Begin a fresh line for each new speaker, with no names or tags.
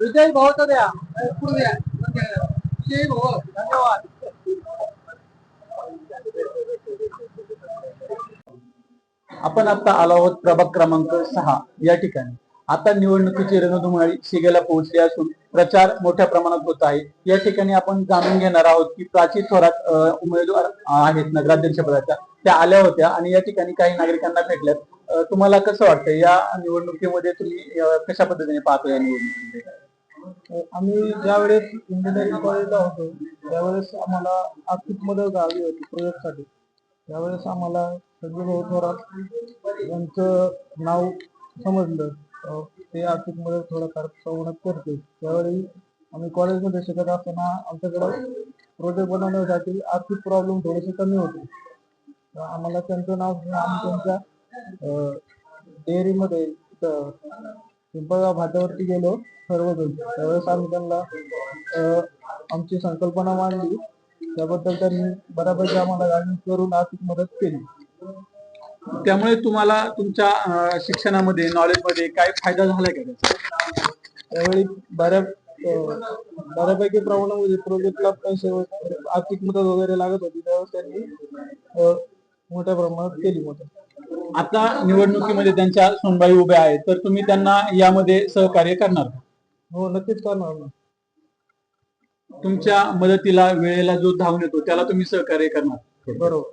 विजय भाऊ तर द्या द्या विजय भाऊ धन्यवाद.
आपण आता आलो आहोत प्रभाग क्रमांक सहा. या ठिकाणी. आता निवडणुकीची रणधुमाळी शिगेला पोहोचली असून प्रचार मोठ्या प्रमाणात होत आहे. या ठिकाणी आपण जाणून घेणार आहोत की प्राची थोरात उमेदवार आहेत नगराध्यक्ष पदाच्या. त्या आल्या होत्या आणि या ठिकाणी काही नागरिकांना भेटल्यात. तुम्हाला कसं वाटतं? या निवडणुकीमध्ये तुम्ही कशा पद्धतीने पाहतो या निवडणुकीमध्ये?
आम्ही ज्यावेळेस इंजिनिअरिंग कॉलेजला होतो त्यावेळेस आम्हाला आर्थिक मदत हवी होती प्रोजेक्टसाठी त्यावेळेस आम्हाला संजय भाऊ थोरात यांचं नाव समजलं. ते आर्थिक मदत थोडंफार प्रमाणात करते. त्यावेळी आम्ही कॉलेजमध्ये शिकत असताना आमच्याकडं प्रोजेक्ट बनवण्यासाठी आर्थिक प्रॉब्लेम थोडेसे कमी होते. तर आम्हाला त्यांचं नाव आम्ही त्यांच्या डेअरीमध्ये पिंपळगाव भाट्यावरती गेलो सर्वजण. त्यावेळेस आम्ही त्यांना आमची संकल्पना मांडली. त्याबद्दल त्यांनी बऱ्यापैकी आम्हाला गायडन्स करून आर्थिक मदत केली.
त्यामुळे तुम्हाला तुमच्या शिक्षणामध्ये नॉलेजमध्ये काय फायदा झालाय का त्याचा?
त्यावेळी बऱ्या बऱ्यापैकी प्रमाणामध्ये प्रोजेक्टला पैसे आर्थिक मदत वगैरे लागत होती त्यावेळेस त्यांनी मोठ्या प्रमाणात केली मदत.
आता निवडणुकीमध्ये त्यांच्या सोनबाई उभ्या आहेत तर तुम्ही त्यांना यामध्ये सहकार्य करणार?
हो नक्कीच करणार ना.
तुमच्या मदतीला वेळेला जो धावून येतो त्याला तुम्ही सहकार्य करणार?
बरोबर.